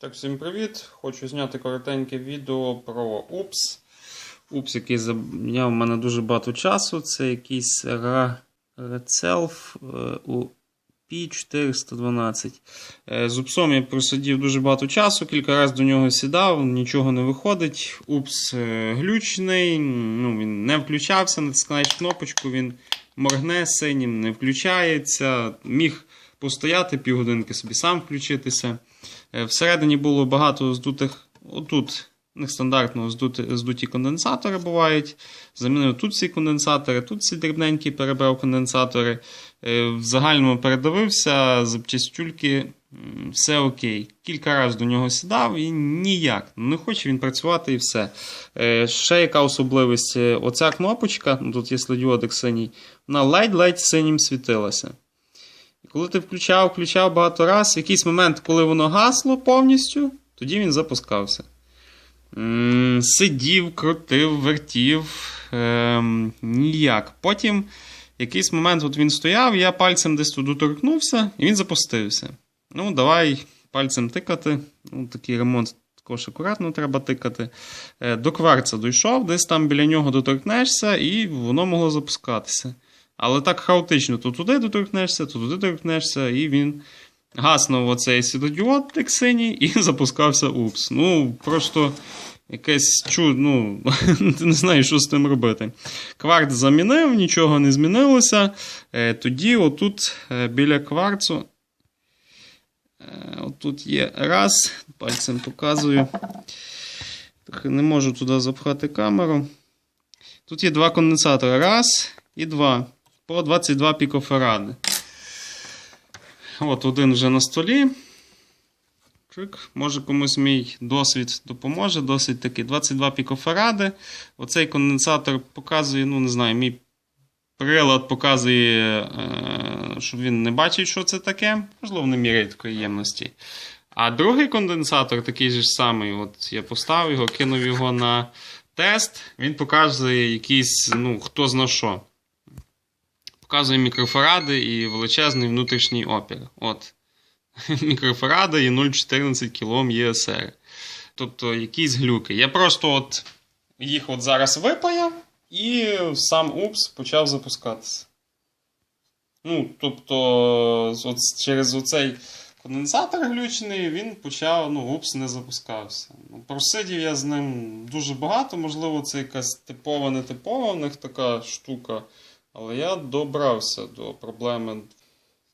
Так, всім привіт! Хочу зняти коротеньке відео про UPS. UPS, який зайняв мене дуже багато часу. Це якийсь Recelf у P412. Е, З UPS я просидів дуже багато часу, кілька разів до нього сідав, нічого не виходить. UPS е, глючний, ну, він не включався, натискаєш кнопочку, він моргне синім, не включається. Міг постояти півгодинки собі сам включитися. Е, Всередині було багато здутих, отут нестандартно здуті, здуті конденсатори бувають. Замінив тут всі конденсатори, тут всі дрібненькі перебрав конденсатори. Е, В загальному передивився, запчастюльки, все окей. Кілька разів до нього сідав і ніяк. Не хоче він працювати і все. Е, Ще яка особливість? Оця кнопочка, ну, тут є слідіодик синій, вона ледь-ледь синім світилася. І коли ти включав, включав багато раз, в якийсь момент, коли воно гасло повністю, тоді він запускався. Сидів, крутив, вертів. Ем, ніяк. Потім, якийсь момент от він стояв, я пальцем десь туди торкнувся, і він запустився. Ну, давай пальцем тикати. Ну, такий ремонт також акуратно треба тикати. Е, До кварца дійшов, десь там біля нього доторкнешся, і воно могло запускатися. Але так хаотично, то туди доторкнешся, то туди доторкнешся, і він гаснув оцей світодіод синій і запускався упс. Ну, просто якесь чудо, ну, не знаєш, що з тим робити. Кварц замінив, нічого не змінилося. Е, Тоді, отут е, біля кварцу. е, Отут є раз, пальцем показую. Не можу туди запхати камеру. Тут є два конденсатори. Раз і два. По 22 пікофаради. От один вже на столі. Чик. Може комусь мій досвід допоможе. Досить такий 22 пікофаради. Оцей конденсатор показує, ну не знаю, мій прилад показує, е, що він не бачить, що це таке. Можливо, не міряє такої ємності. А другий конденсатор, такий же ж самий, от я поставив його, кинув його на тест. Він показує якийсь, ну, хто зна що. Показує мікрофаради і величезний внутрішній опір. От. Мікрофаради і 0,14 кОм ЄСР. Тобто якісь глюки. Я просто от їх от зараз випаяв, і сам УПС почав запускатися. Ну, тобто, от через оцей конденсатор глючний він почав, ну, УПС не запускався. Ну, просидів я з ним дуже багато, можливо, це якась типова, нетипова в них така штука. Але я добрався до проблеми.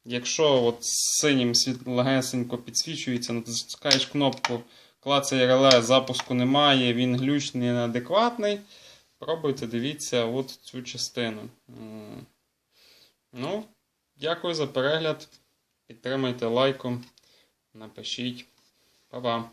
Якщо от синім світ легесенько підсвічується, натискаєш кнопку, клацає реле, запуску немає, він глючний, неадекватний. Пробуйте, дивіться от цю частину. Ну, дякую за перегляд. Підтримайте лайком. Напишіть. Па-па.